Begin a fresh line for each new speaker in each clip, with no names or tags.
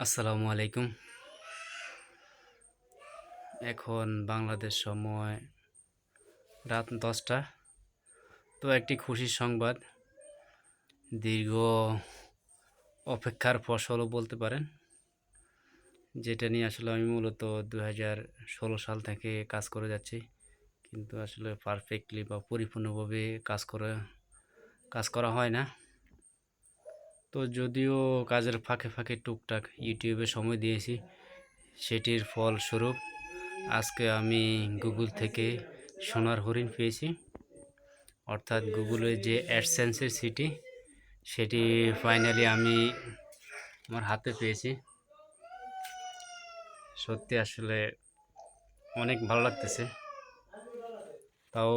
আসসালামু আলাইকুম। এখন বাংলাদেশ সময় রাত দশটা। তো একটি খুশির সংবাদ। দীর্ঘ অপেক্ষার ফসলও বলতে পারেন। যেটা নিয়ে আসলে আমি মূলত দু হাজার ষোলো সাল থেকে কাজ করে যাচ্ছি। কিন্তু আসলে পারফেক্টলি বা পরিপূর্ণভাবে কাজ করে, কাজ করা হয় না। তো যদিও কাজের ফাঁকে ফাঁকে টুকটাক ইউটিউবে সময় দিয়েছি, সেটির ফলস্বরূপ আজকে আমি গুগল থেকে সোনার হরিণ পেয়েছি। অর্থাৎ গুগলের যে অ্যাডসেন্সের সিটি, সেটি ফাইনালি আমি আমার হাতে পেয়েছি। সত্যি আসলে অনেক ভালো লাগতেছে। তাও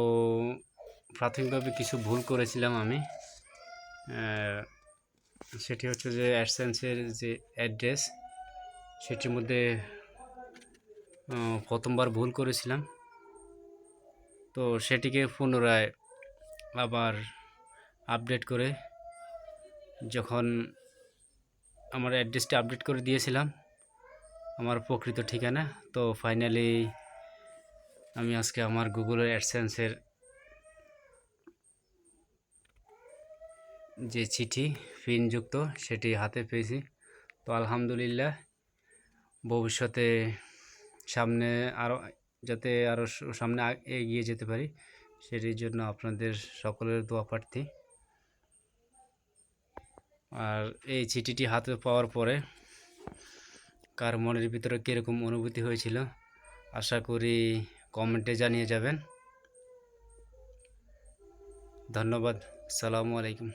প্রাথমিকভাবে কিছু ভুল করেছিলাম আমি। সেটি হচ্ছে যে অ্যাডসেন্সের যে অ্যাড্রেস, সেটির মধ্যে প্রথমবার ভুল করেছিলাম। তো সেটিকে পুনরায় আবার আপডেট করে যখন আমার অ্যাড্রেসটা আপডেট করে দিয়েছিলাম, আমার প্রকৃত ঠিকানা, তো ফাইনালি আমি আজকে আমার গুগলের অ্যাডসেন্সের যে চিঠি পিনযুক্ত সেটি হাতে পেয়েছি। তো আলহামদুলিল্লাহ, ভবিষ্যতে সামনে আরও যাতে আরও সামনে এগিয়ে যেতে পারি, সেটির জন্য আপনাদের সকলের দোয়া প্রার্থী। আর এই চিঠিটি হাতে পাওয়ার পরে কার মনের ভিতরে কীরকম অনুভূতি হয়েছিল, আশা করি কমেন্টে জানিয়ে যাবেন। ধন্যবাদ, সালামু আলাইকুম।